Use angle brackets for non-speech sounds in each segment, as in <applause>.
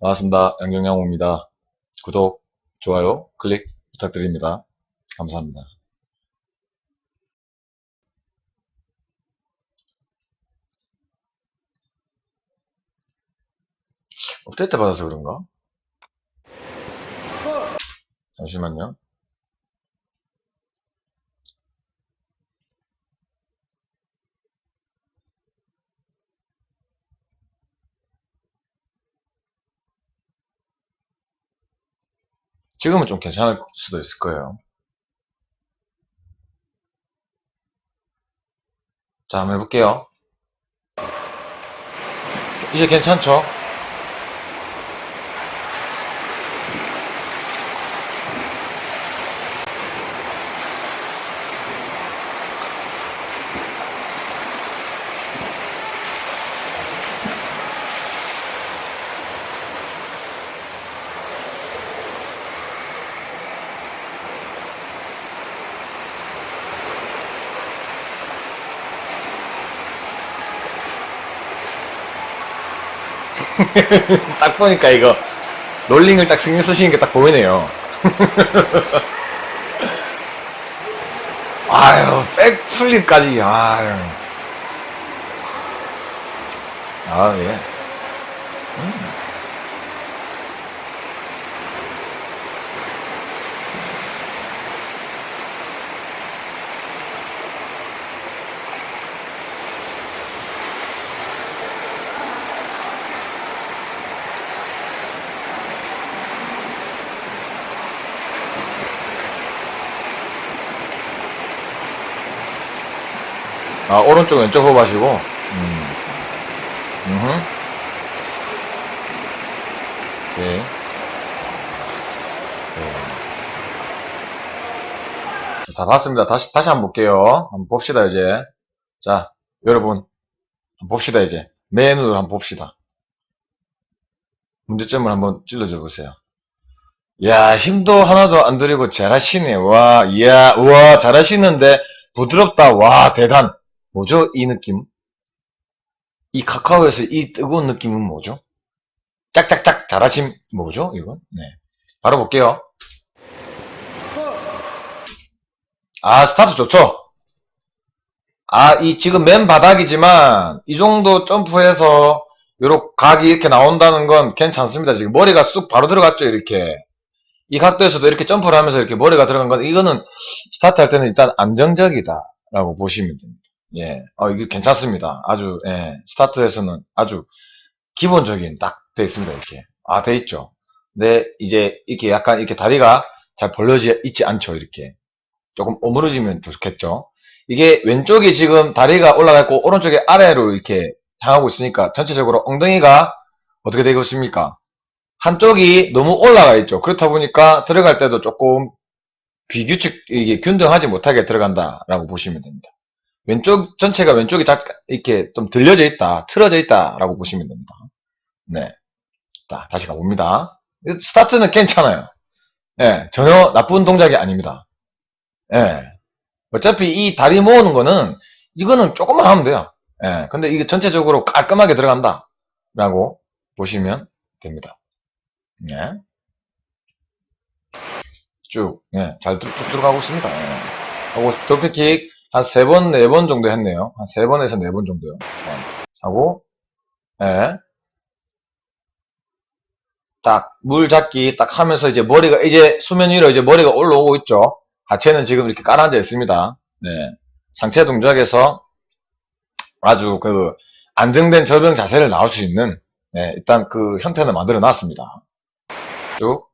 반갑습니다. 양경양호입니다. 구독, 좋아요, 클릭 부탁드립니다. 감사합니다. 업데이트 받아서 그런가? 잠시만요. 지금은 좀 괜찮을 수도 있을 거예요. 자, 한번 해볼게요. 이제 괜찮죠? <laughs> 딱 보니까 이거 롤링을 딱 신경 쓰시는 게 딱 보이네요. <laughs> 아유, 백플립까지, 아유. 아, 예. 음. 아, 오른쪽, 왼쪽 호흡 하시고, 음. 오케이. 네. 다 봤습니다. 다시, 다시 한번 볼게요. 한번 봅시다, 이제. 자, 여러분. 봅시다, 이제. 메뉴를 한번 봅시다. 문제점을 한번 찔러줘 보세요. 야, 힘도 하나도 안 들이고 잘하시네. 와, 이야, 우와, 잘하시는데, 부드럽다. 와, 대단. 뭐죠? 이 느낌? 이 카카오에서 이 뜨거운 느낌은 뭐죠? 짝짝짝 잘하심 뭐죠? 이건? 네. 바로 볼게요. 아, 스타트 좋죠? 아, 이 지금 맨 바닥이지만 이 정도 점프해서 요렇게 각이 이렇게 나온다는 건 괜찮습니다. 지금 머리가 쑥 바로 들어갔죠, 이렇게. 이 각도에서도 이렇게 점프를 하면서 이렇게 머리가 들어간 건 이거는 스타트 할 때는 일단 안정적이다 라고 보시면 됩니다. 예, 어, 이게 괜찮습니다. 아주, 예, 스타트에서는 아주 기본적인 딱 돼 있습니다. 이렇게. 아, 돼 있죠. 근데 이제 이렇게 약간 이렇게 다리가 잘 벌려져 있지 않죠. 이렇게. 조금 오므러지면 좋겠죠. 이게 왼쪽이 지금 다리가 올라가 있고 오른쪽이 아래로 이렇게 향하고 있으니까 전체적으로 엉덩이가 어떻게 되고 있습니까? 한쪽이 너무 올라가 있죠. 그렇다 보니까 들어갈 때도 조금 비규칙, 이게 균등하지 못하게 들어간다라고 보시면 됩니다. 왼쪽 전체가 왼쪽이 다 이렇게 좀 들려져 있다, 틀어져 있다라고 보시면 됩니다. 네, 자 다시 가봅니다. 스타트는 괜찮아요. 예, 전혀 나쁜 동작이 아닙니다. 예, 어차피 이 다리 모으는 거는 이거는 조금만 하면 돼요. 예, 근데 이게 전체적으로 깔끔하게 들어간다라고 보시면 됩니다. 예. 쭉, 예, 잘쭉 들어가고 있습니다. 예. 하고 더피킥 한 세 번, 네 번 정도 했네요. 한 세 번에서 네 번 정도요. 네. 하고, 예. 딱, 물 잡기 딱 하면서 이제 머리가, 이제 수면 위로 이제 머리가 올라오고 있죠. 하체는 지금 이렇게 깔아앉아 있습니다. 네. 상체 동작에서 아주 그, 안정된 접영 자세를 나올 수 있는, 네, 일단 그 형태는 만들어 놨습니다. 쭉.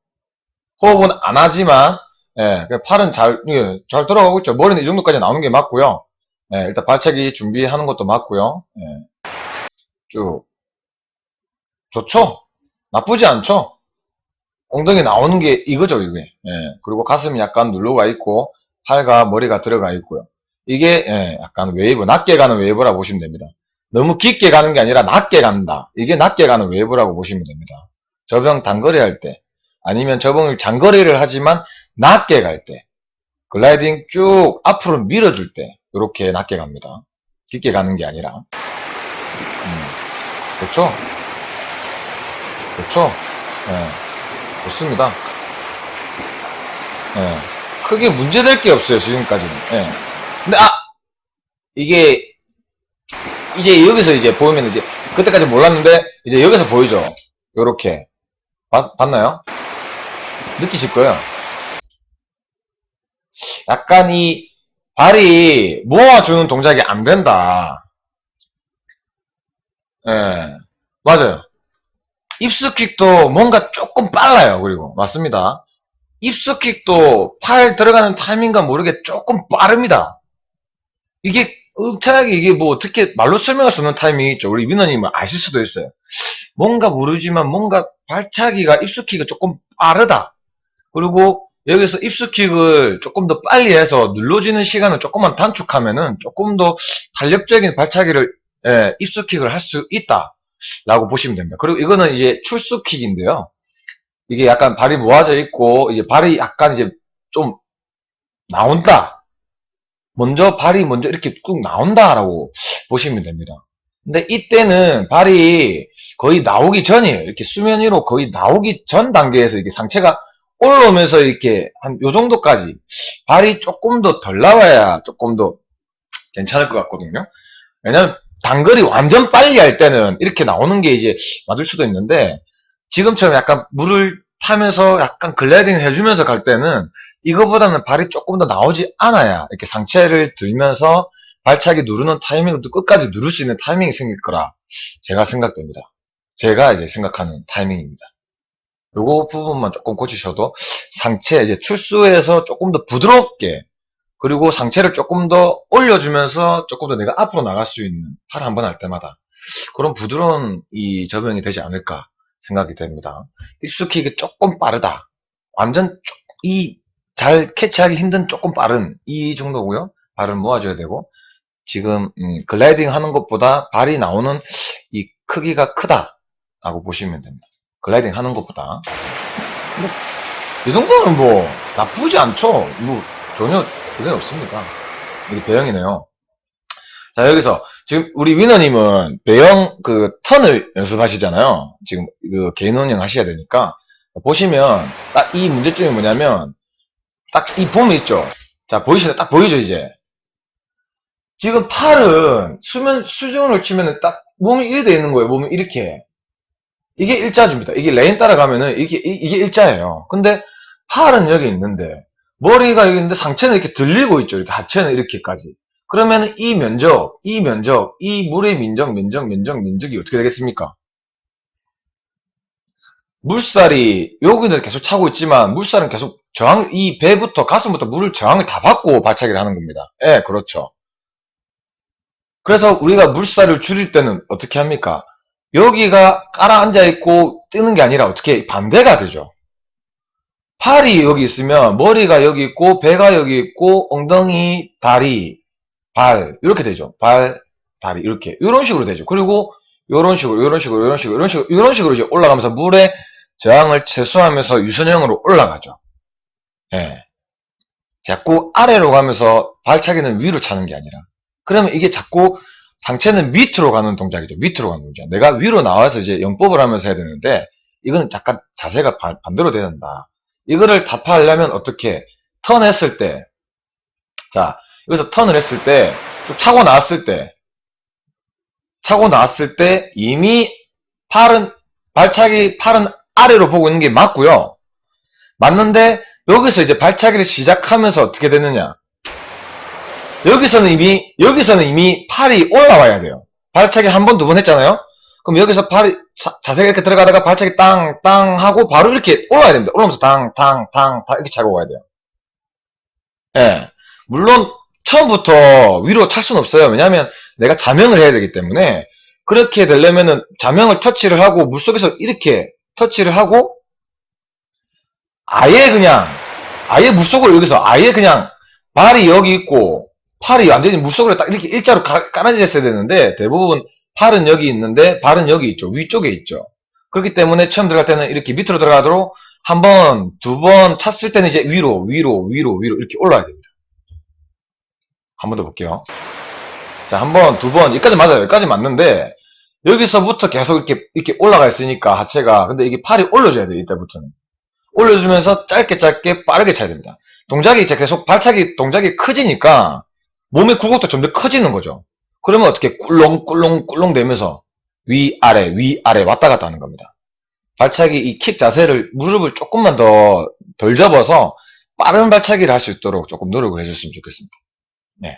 호흡은 안 하지만, 예, 그 팔은 잘, 예, 잘 들어가고 있죠. 머리는 이 정도까지 나오는 게 맞고요. 예, 일단 발차기 준비하는 것도 맞고요. 예, 쭉. 좋죠? 나쁘지 않죠? 엉덩이 나오는 게 이거죠, 이게. 예, 그리고 가슴이 약간 눌러가 있고, 팔과 머리가 들어가 있고요. 이게, 예, 약간 웨이브, 낮게 가는 웨이브라고 보시면 됩니다. 너무 깊게 가는 게 아니라 낮게 간다. 이게 낮게 가는 웨이브라고 보시면 됩니다. 저병 단거리 할 때, 아니면 저병을 장거리를 하지만 낮게 갈 때, 글라이딩 쭉 앞으로 밀어줄 때, 이렇게 낮게 갑니다. 깊게 가는 게 아니라. 음, 그렇죠? 그렇죠? 예, 좋습니다. 예, 크게 문제될 게 없어요, 지금까지는. 예. 근데, 아! 이게, 이제 여기서 이제 보이면 이제, 그때까지 몰랐는데, 이제 여기서 보이죠? 요렇게. 봤, 봤나요? 느끼실 거예요. 약간 이, 발이 모아주는 동작이 안 된다. 예, 맞아요. 입수킥도 뭔가 조금 빨라요. 그리고 맞습니다. 입수킥도 팔 들어가는 타이밍과 모르게 조금 빠릅니다. 이게 엄청나게 이게 뭐 어떻게 말로 설명할 수 없는 타이밍이 있죠. 우리 민호님은 아실 수도 있어요. 뭔가 모르지만 뭔가 발차기가 입수킥이 조금 빠르다. 그리고 여기서 입수킥을 조금 더 빨리 해서 눌러지는 시간을 조금만 단축하면은 조금 더 탄력적인 발차기를 예, 입수킥을 할 수 있다. 라고 보시면 됩니다. 그리고 이거는 이제 출수킥인데요. 이게 약간 발이 모아져 있고, 이제 발이 약간 이제 좀 나온다. 먼저 발이 먼저 이렇게 꾹 나온다 라고 보시면 됩니다. 근데 이때는 발이 거의 나오기 전이에요. 이렇게 수면 위로 거의 나오기 전 단계에서 이게 상체가 올라오면서 이렇게 한 요 정도까지 발이 조금 더 덜 나와야 조금 더 괜찮을 것 같거든요. 왜냐면 단거리 완전 빨리 할 때는 이렇게 나오는 게 이제 맞을 수도 있는데 지금처럼 약간 물을 타면서 약간 글라이딩 해주면서 갈 때는 이거보다는 발이 조금 더 나오지 않아야 이렇게 상체를 들면서 발차기 누르는 타이밍도 끝까지 누를 수 있는 타이밍이 생길 거라 제가 생각됩니다. 제가 이제 생각하는 타이밍입니다. 요거 부분만 조금 고치셔도 상체 이제 출수에서 조금 더 부드럽게 그리고 상체를 조금 더 올려주면서 조금 더 내가 앞으로 나갈 수 있는 팔 한 번 할 때마다 그런 부드러운 이 적용이 되지 않을까 생각이 됩니다. 익숙히게 조금 빠르다. 완전 이 잘 캐치하기 힘든 조금 빠른 이 정도고요. 발을 모아줘야 되고 지금 음, 글라이딩 하는 것보다 발이 나오는 이 크기가 크다 라고 보시면 됩니다. 글라이딩 하는 것보다 뭐, 이 정도는 뭐 나쁘지 않죠. 뭐 전혀 그게 없습니다. 이게 배영이네요. 자, 여기서, 지금 우리 위너님은 배영 그 턴을 연습하시잖아요. 지금 그 개인 운영 하셔야 되니까. 보시면, 딱 이 문제점이 뭐냐면, 딱 이 봄이 있죠? 자, 보이시나요? 딱 보이죠, 이제? 지금 팔은 수면, 수중을 치면은 딱 몸이 이렇게 돼 있는 거예요. 몸이 이렇게. 이게 일자줍니다. 이게 레인 따라가면은 이게, 이- 이게 일자예요. 근데 팔은 여기 있는데, 머리가 여기 있는데 상체는 이렇게 들리고 있죠. 이렇게 하체는 이렇게까지. 그러면 이 면적, 이 면적, 이 물의 면적, 면적, 면적, 면적이 어떻게 되겠습니까? 물살이 여기는 계속 차고 있지만 물살은 계속 저항, 이 배부터 가슴부터 물을 저항을 다 받고 발차기를 하는 겁니다. 예, 그렇죠. 그래서 우리가 물살을 줄일 때는 어떻게 합니까? 여기가 깔아앉아 있고 뜨는 게 아니라 어떻게 반대가 되죠. 팔이 여기 있으면 머리가 여기 있고 배가 여기 있고 엉덩이, 다리, 발 이렇게 되죠. 발, 다리 이렇게 이런 식으로 되죠. 그리고 이런 식으로 이런 식으로 이런 식으로 이런 식으로 이런 식으로 이제 올라가면서 물의 저항을 최소화하면서 유선형으로 올라가죠. 예. 자꾸 아래로 가면서 발차기는 위로 차는 게 아니라 그러면 이게 자꾸 상체는 밑으로 가는 동작이죠. 밑으로 가는 동작. 내가 위로 나와서 이제 영법을 하면서 해야 되는데 이거는 약간 자세가 반- 반대로 돼야 된다. 이거를 답하려면 어떻게 턴했을 때, 자 여기서 턴을 했을 때, 쭉 차고 나왔을 때, 차고 나왔을 때 이미 팔은 발차기 팔은 아래로 보고 있는 게 맞고요. 맞는데 여기서 이제 발차기를 시작하면서 어떻게 되느냐? 여기서는 이미 여기서는 이미 팔이 올라와야 돼요. 발차기 한 번 두 번 했잖아요. 그럼 여기서 팔이 자, 자세가 이렇게 들어가다가 발차기 땅, 땅 하고 바로 이렇게 올라야 됩니다. 올라오면서 땅, 땅, 땅, 땅 이렇게 차고 가야 돼요. 예. 물론 처음부터 위로 찰 수는 없어요. 왜냐하면 내가 자명을 해야 되기 때문에 그렇게 되려면은 자명을 터치를 하고 물속에서 이렇게 터치를 하고 아예 그냥 아예 물속으로 여기서 아예 그냥 발이 여기 있고 팔이 완전히 물속으로 딱 이렇게 일자로 가- 깔아져 있어야 되는데 대부분 팔은 여기 있는데 발은 여기 있죠. 위쪽에 있죠. 그렇기 때문에 처음 들어갈 때는 이렇게 밑으로 들어가도록 한 번, 두 번 찼을 때는 이제 위로, 위로, 위로, 위로 이렇게 올라야 됩니다. 한 번 더 볼게요. 자, 한 번, 두 번, 여기까지 맞아요. 여기까지 맞는데, 여기서부터 계속 이렇게, 이렇게 올라가 있으니까, 하체가. 근데 이게 팔이 올려줘야 돼요, 이때부터는. 올려주면서 짧게 짧게 빠르게 차야 됩니다. 동작이 이제 계속 발차기 동작이 커지니까, 몸의 굴곡도 좀더 커지는 거죠. 그러면 어떻게 꿀렁꿀렁 꿀렁 되면서 위, 아래, 위, 아래 왔다 갔다 하는 겁니다. 발차기 이 킥 자세를 무릎을 조금만 더덜 접어서 빠른 발차기를 할 수 있도록 조금 노력을 해줬으면 좋겠습니다. 네.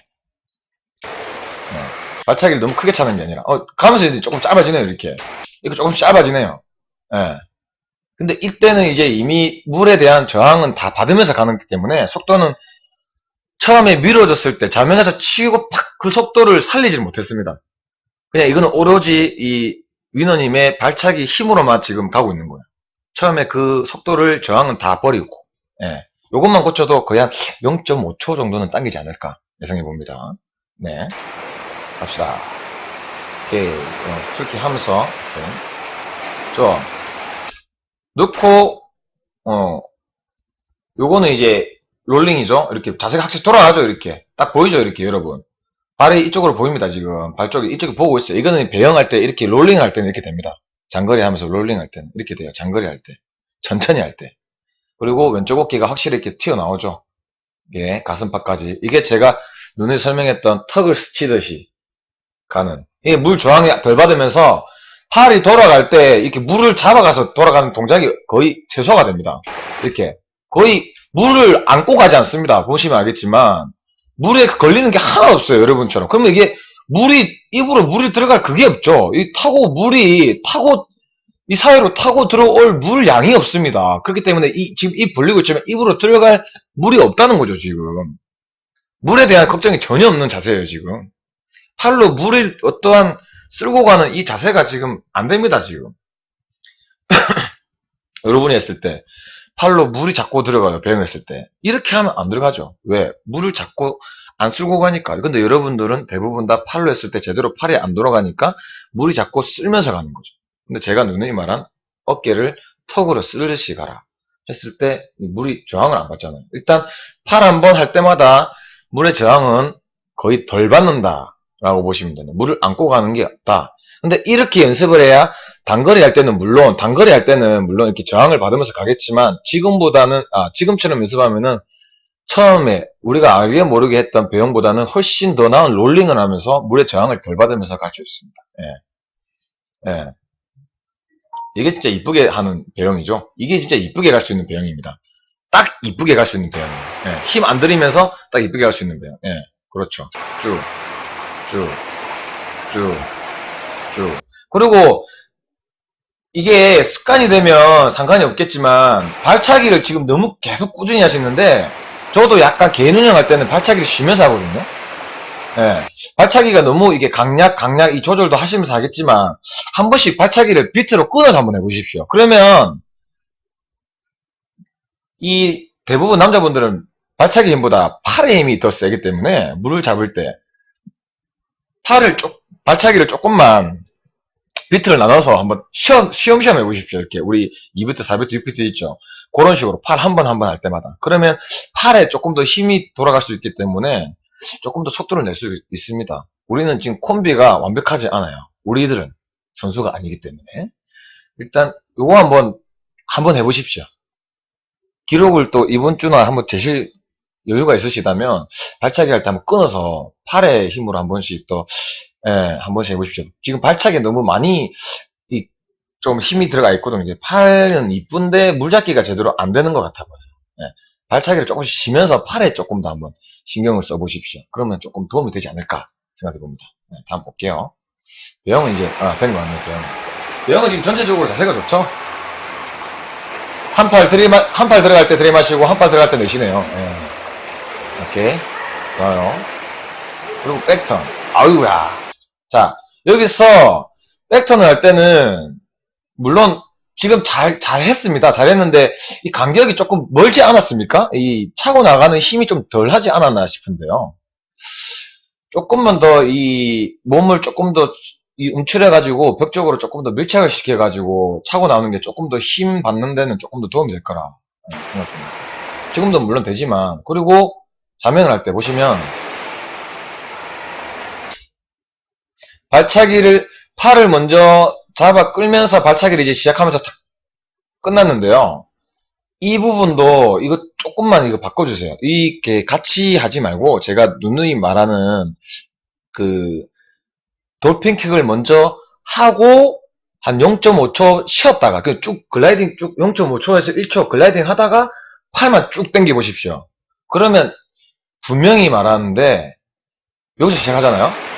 네. 발차기를 너무 크게 차는 게 아니라, 어, 가면서 이제 조금 짧아지네요, 이렇게. 이거 조금 짧아지네요. 예. 근데 이때는 이제 이미 물에 대한 저항은 다 받으면서 가는 기 때문에 속도는 처음에 밀어졌을 때 좌면에서 치고 팍 그 속도를 살리질 못했습니다. 그냥 이거는 오로지 이 위너님의 발차기 힘으로만 지금 가고 있는 거예요. 처음에 그 속도를 저항은 다 버리고, 예. 요것만 고쳐도 거의 한 0.5초 정도는 당기지 않을까 예상해 봅니다. 네. 갑시다. 오케이. 어, 그렇게 하면서, 네. 좀, 넣고, 어, 요거는 이제 롤링이죠. 이렇게 자세가 확실히 돌아가죠. 이렇게. 딱 보이죠. 이렇게 여러분. 발이 이쪽으로 보입니다. 지금. 발 쪽이 이쪽에 보고 있어요. 이거는 배영할 때 이렇게 롤링 할 때는 이렇게 됩니다. 장거리 하면서 롤링 할 때는 이렇게 돼요. 장거리 할 때. 천천히 할 때. 그리고 왼쪽 어깨가 확실히 이렇게 튀어나오죠. 이게 가슴팍까지. 이게 제가 눈에 설명했던 턱을 스치듯이 가는. 이게 물 저항이 덜 받으면서 팔이 돌아갈 때 이렇게 물을 잡아가서 돌아가는 동작이 거의 최소화가 됩니다. 이렇게. 거의 물을 안고 가지 않습니다. 보시면 알겠지만 물에 걸리는 게 하나 없어요. 여러분처럼. 그러면 이게 물이 입으로 물이 들어갈 그게 없죠. 이 타고 물이 타고 이 사이로 타고 들어올 물 양이 없습니다. 그렇기 때문에 이 지금 입 벌리고 있지만 입으로 들어갈 물이 없다는 거죠. 지금 물에 대한 걱정이 전혀 없는 자세예요. 지금 팔로 물을 어떠한 쓸고 가는 이 자세가 지금 안 됩니다. 지금 <coughs> 여러분이 했을 때 팔로 물이 자꾸 들어가요. 배영했을 때. 이렇게 하면 안 들어가죠. 왜? 물을 자꾸 안 쓸고 가니까. 근데 여러분들은 대부분 다 팔로 했을 때 제대로 팔이 안 돌아가니까 물이 자꾸 쓸면서 가는 거죠. 근데 제가 누누이 말한 어깨를 턱으로 쓸듯이 가라. 했을 때 물이 저항을 안 받잖아요. 일단 팔 한 번 할 때마다 물의 저항은 거의 덜 받는다. 라고 보시면 돼요. 물을 안고 가는 게 없다. 근데 이렇게 연습을 해야 단거리 할 때는 물론 단거리 할 때는 물론 이렇게 저항을 받으면서 가겠지만 지금보다는 아 지금처럼 연습하면은 처음에 우리가 알게 모르게 했던 배영보다는 훨씬 더 나은 롤링을 하면서 물의 저항을 덜 받으면서 갈 수 있습니다. 예. 예. 이게 진짜 이쁘게 하는 배영이죠. 이게 진짜 이쁘게 갈 수 있는 배영입니다. 딱 이쁘게 갈 수 있는 배영이에요. 예. 힘안 들이면서 딱 이쁘게 갈 수 있는 배영. 예. 그렇죠. 쭉, 쭉, 쭉, 쭉. 그리고 이게 습관이 되면 상관이 없겠지만 발차기를 지금 너무 계속 꾸준히 하시는데 저도 약간 개인 운영 할 때는 발차기를 쉬면서 하거든요. 예. 발차기가 너무 이게 강약, 강약 이 조절도 하시면서 하겠지만 한 번씩 발차기를 비트로 끊어서 한번 해보십시오. 그러면 이 대부분 남자분들은 발차기 힘보다 팔의 힘이 더 세기 때문에 물을 잡을 때 팔을 쪽 발차기를 조금만 비트를 나눠서 한번 시험, 시험 시험 해보십시오. 이렇게 우리 2비트, 4비트, 6비트 있죠. 그런 식으로 팔 한 번 한 번 할 때마다. 그러면 팔에 조금 더 힘이 돌아갈 수 있기 때문에 조금 더 속도를 낼 수 있습니다. 우리는 지금 콤비가 완벽하지 않아요. 우리들은 선수가 아니기 때문에. 일단 요거 한번 한번 해보십시오. 기록을 또 이번 주나 한번 되실 여유가 있으시다면 발차기 할 때 한번 끊어서 팔의 힘으로 한 번씩 또 예, 한 번씩 해보십시오. 지금 발차기에 너무 많이 이, 좀 힘이 들어가 있거든요. 팔은 이쁜데 물잡기가 제대로 안 되는 것 같아 보여요. 예, 발차기를 조금씩 쉬면서 팔에 조금 더 한번 신경을 써보십시오. 그러면 조금 도움이 되지 않을까 생각해 봅니다. 예, 다음 볼게요. 배영은 이제 아 되는 거 같네요. 배영. 배영은 지금 전체적으로 자세가 좋죠. 한 팔 들이마 한 팔 들어갈 때 들이마시고 한 팔 들어갈 때 내쉬네요. 예. 오케이 좋아요. 그리고 백턴. 아유야. 자, 여기서 백턴을 할 때는 물론 지금 잘, 잘 했습니다. 잘 했는데 이 간격이 조금 멀지 않았습니까? 이 차고 나가는 힘이 좀 덜 하지 않았나 싶은데요. 조금만 더 이 몸을 조금 더 이 움츠려가지고 벽 쪽으로 조금 더 밀착을 시켜가지고 차고 나오는 게 조금 더 힘 받는 데는 조금 더 도움이 될 거라 생각합니다. 지금도 물론 되지만 그리고 자면을 할 때 보시면 발차기를 팔을 먼저 잡아 끌면서 발차기를 이제 시작하면서 탁 끝났는데요. 이 부분도 이거 조금만 이거 바꿔주세요. 이게 같이 하지 말고 제가 누누이 말하는 그 돌핀킥을 먼저 하고 한 0.5초 쉬었다가 그 쭉 글라이딩 쭉 0.5초에서 1초 글라이딩 하다가 팔만 쭉 당겨 보십시오. 그러면 분명히 말하는데 여기서 시작하잖아요.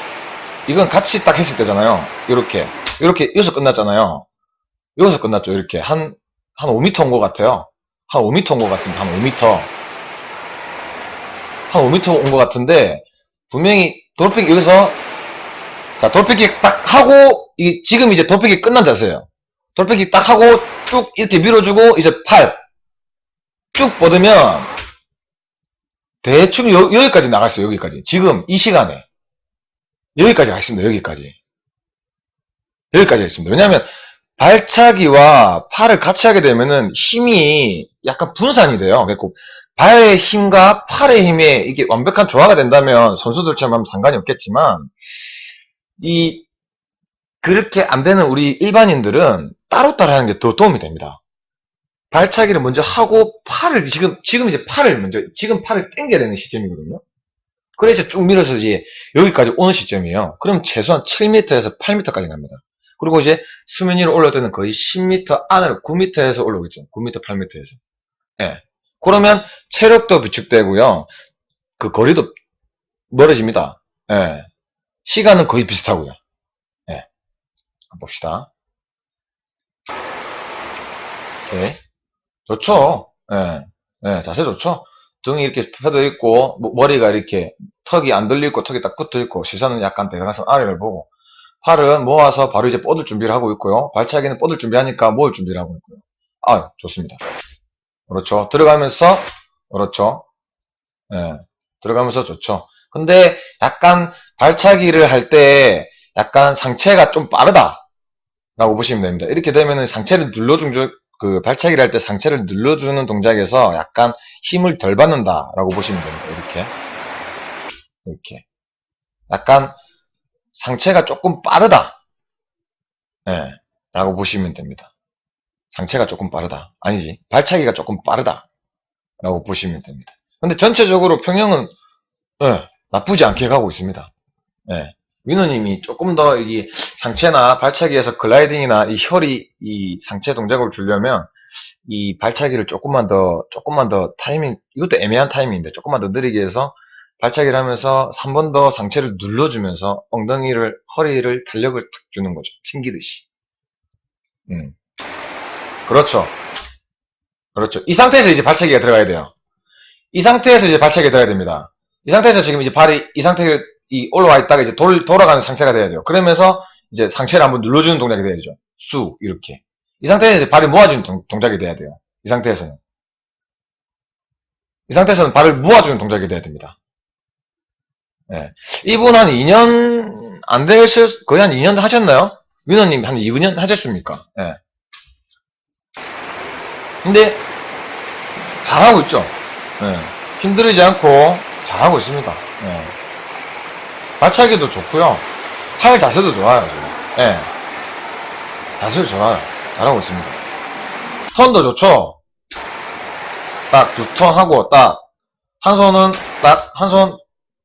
이건 같이 딱 했을 때잖아요. 이렇게 이렇게 여기서 끝났잖아요. 여기서 끝났죠. 이렇게 한 한 5m 온것 같아요. 한 5m 온 것 같습니다. 한 5m. 한 5m 온 것 같은데 분명히 돌핀 여기서 자 돌핀킥 딱 하고 이 지금 이제 돌핀킥 끝난 자세예요. 돌핀킥 딱 하고 쭉 이렇게 밀어주고 이제 팔 쭉 뻗으면 대충 여, 여기까지 나갔어요. 여기까지 지금 이 시간에 여기까지 가 있습니다. 여기까지 여기까지 있습니다. 왜냐하면 발차기와 팔을 같이 하게 되면은 힘이 약간 분산이 돼요. 그래서 발의 힘과 팔의 힘에 이게 완벽한 조화가 된다면 선수들처럼 상관이 없겠지만 이 그렇게 안 되는 우리 일반인들은 따로따로 하는 게 더 도움이 됩니다. 발차기를 먼저 하고 팔을 지금 지금 이제 팔을 먼저 지금 팔을 당겨야 되는 시점이거든요. 그래서 쭉 밀어서 이제 여기까지 오는 시점이에요. 그럼 최소한 7m에서 8m까지 갑니다. 그리고 이제 수면 위로 올라올 때는 거의 10m 안으로 9m에서 올라오겠죠. 9m, 8m에서. 예. 그러면 체력도 비축되고요. 그 거리도 멀어집니다. 예. 시간은 거의 비슷하고요. 예. 봅시다. 오케이. 좋죠. 예. 예, 자세 좋죠. 등이 이렇게 펴져 있고, 뭐- 머리가 이렇게 턱이 안 들려 있고, 턱이 딱 붙어 있고, 시선은 약간 대각선 아래를 보고, 팔은 모아서 바로 이제 뻗을 준비를 하고 있고요. 발차기는 뻗을 준비하니까 모을 준비를 하고 있고요. 아, 좋습니다. 그렇죠. 들어가면서, 그렇죠. 예, 들어가면서 좋죠. 근데 약간 발차기를 할 때 약간 상체가 좀 빠르다. 라고 보시면 됩니다. 이렇게 되면은 상체를 눌러준, 저- 그 발차기를 할 때 상체를 눌러주는 동작에서 약간 힘을 덜 받는다. 라고 보시면 됩니다. 이렇게. 이렇게. 약간 상체가 조금 빠르다. 예, 라고 보시면 됩니다. 상체가 조금 빠르다. 아니지. 발차기가 조금 빠르다. 라고 보시면 됩니다. 근데 전체적으로 평형은, 예, 나쁘지 않게 가고 있습니다. 예. 민호님이 조금 더 이 상체나 발차기에서 글라이딩이나 이 혈이 이 상체 동작을 주려면 이 발차기를 조금만 더, 조금만 더 타이밍, 이것도 애매한 타이밍인데 조금만 더 느리게 해서 발차기를 하면서 한 번 더 상체를 눌러주면서 엉덩이를, 허리를 탄력을 탁 주는 거죠. 튕기듯이. 음. 그렇죠. 그렇죠. 이 상태에서 이제 발차기가 들어가야 돼요. 이 상태에서 이제 발차기가 들어가야 됩니다. 이 상태에서 지금 이제 발이 이 상태를 이 올라와 있다가 이제 돌, 돌아가는 상태가 돼야 돼요. 그러면서 이제 상체를 한번 눌러주는 동작이 돼야죠. 쑥, 이렇게. 이 상태에서 발이 모아주는 동, 동작이 돼야 돼요. 이 상태에서는. 이 상태에서는 발을 모아주는 동작이 돼야 됩니다. 예. 이분 한 2년 안 되실, 거의 한 2년 하셨나요? 민호님 한 2년 하셨습니까? 예. 근데, 잘하고 있죠? 예. 힘들지 않고 잘하고 있습니다. 예. 발차기도 좋고요. 팔 자세도 좋아요. 예. 자세도 좋아요. 잘하고 있습니다. 턴도 좋죠? 딱 두 턴 하고 딱 한 손은 딱 한 손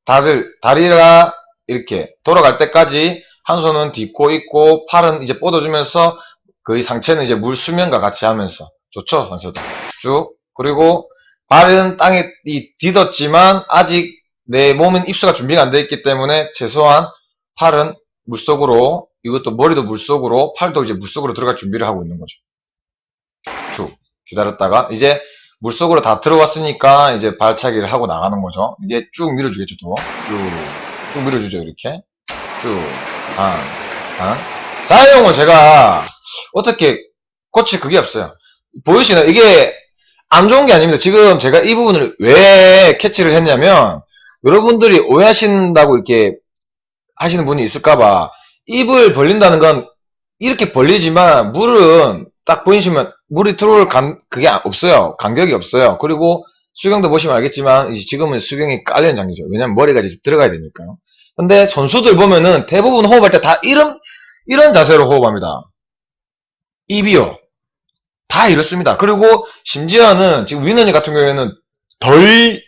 다들 다리가 이렇게 돌아갈 때까지 한 손은 딛고 있고 팔은 이제 뻗어주면서 거의 상체는 이제 물 수면과 같이 하면서 좋죠 선수들 쭉 그리고 발은 땅에 이 디뎠지만 아직 내 몸은 입수가 준비가 안돼 있기 때문에 최소한 팔은 물속으로 이것도 머리도 물속으로 팔도 이제 물속으로 들어갈 준비를 하고 있는 거죠. 쭉 기다렸다가 이제 물속으로 다 들어왔으니까 이제 발차기를 하고 나가는 거죠. 이게 쭉 밀어주겠죠 또. 쭉, 쭉 밀어주죠 이렇게. 쭉, 안, 안. 자유형은 제가 어떻게 코치 그게 없어요. 보이시나요? 이게 안 좋은 게 아닙니다. 지금 제가 이 부분을 왜 캐치를 했냐면 여러분들이 오해하신다고 이렇게 하시는 분이 있을까봐 입을 벌린다는 건 이렇게 벌리지만 물은 딱 보이시면 물이 들어올 감 그게 없어요. 간격이 없어요. 그리고 수경도 보시면 알겠지만 지금은 수경이 깔리는 장기죠. 왜냐면 머리가 이제 들어가야 되니까요. 근데 선수들 보면은 대부분 호흡할 때 다 이런 이런 자세로 호흡합니다. 입이요. 다 이렇습니다. 그리고 심지어는 지금 위너니 같은 경우에는 덜,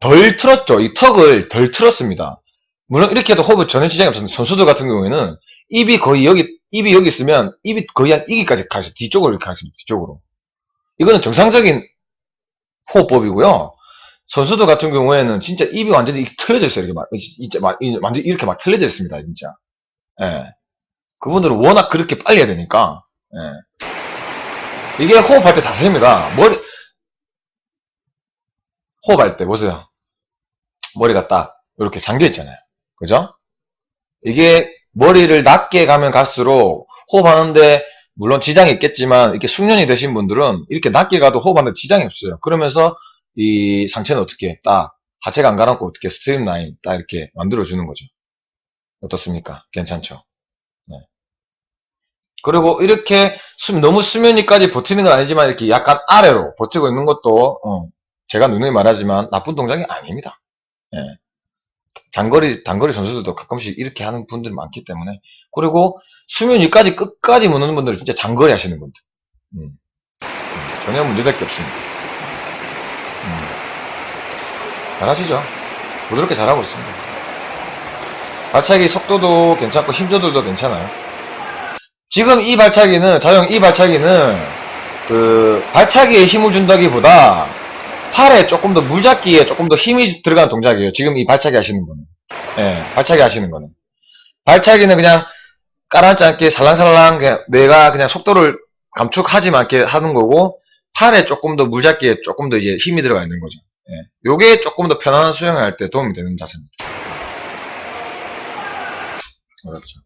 덜 틀었죠. 이 턱을 덜 틀었습니다. 물론 이렇게 해도 호흡 전혀 지장이 없었는데 선수들 같은 경우에는 입이 거의 여기, 입이 여기 있으면 입이 거의 한 여기까지 가있어요. 뒤쪽으로 이렇게 가있습니다. 뒤쪽으로. 이거는 정상적인 호흡법이고요. 선수들 같은 경우에는 진짜 입이 완전히 틀려져 있어요. 이렇게 막, 진짜 막, 이- 완전 이렇게 막 틀려져 있습니다. 진짜. 예. 그분들은 워낙 그렇게 빨리 해야 되니까. 예. 이게 호흡할 때 자세입니다. 머리, 호흡할 때 보세요. 머리가 딱 이렇게 잠겨 있잖아요. 그죠? 이게 머리를 낮게 가면 갈수록 호흡하는데 물론 지장이 있겠지만 이렇게 숙련이 되신 분들은 이렇게 낮게 가도 호흡하는데 지장이 없어요. 그러면서 이 상체는 어떻게 딱 하체가 안 가라앉고 어떻게 스트림 라인 딱 이렇게 만들어 주는 거죠. 어떻습니까? 괜찮죠? 네. 그리고 이렇게 수- 너무 수면위까지 버티는 건 아니지만 이렇게 약간 아래로 버티고 있는 것도 어, 제가 누누이 말하지만 나쁜 동작이 아닙니다. 예. 장거리 단거리 선수들도 가끔씩 이렇게 하는 분들이 많기 때문에 그리고 수면 위까지 끝까지 무는 분들은 진짜 장거리 하시는 분들 음. 음, 전혀 문제될 게 없습니다. 음. 잘하시죠? 부드럽게 잘하고 있습니다. 발차기 속도도 괜찮고 힘 조절도 괜찮아요. 지금 이 발차기는 자영 이 발차기는 그 발차기에 힘을 준다기보다 팔에 조금 더 물잡기에 조금 더 힘이 들어가는 동작이에요. 지금 이 발차기 하시는 거는. 예, 발차기 하시는 거는. 발차기는 그냥 까라앉지 않게 살랑살랑 그냥 내가 그냥 속도를 감축하지 않게 하는 거고 팔에 조금 더 물잡기에 조금 더 이제 힘이 들어가 있는 거죠. 예. 요게 조금 더 편안한 수영을 할 때 도움이 되는 자세입니다. 그렇죠.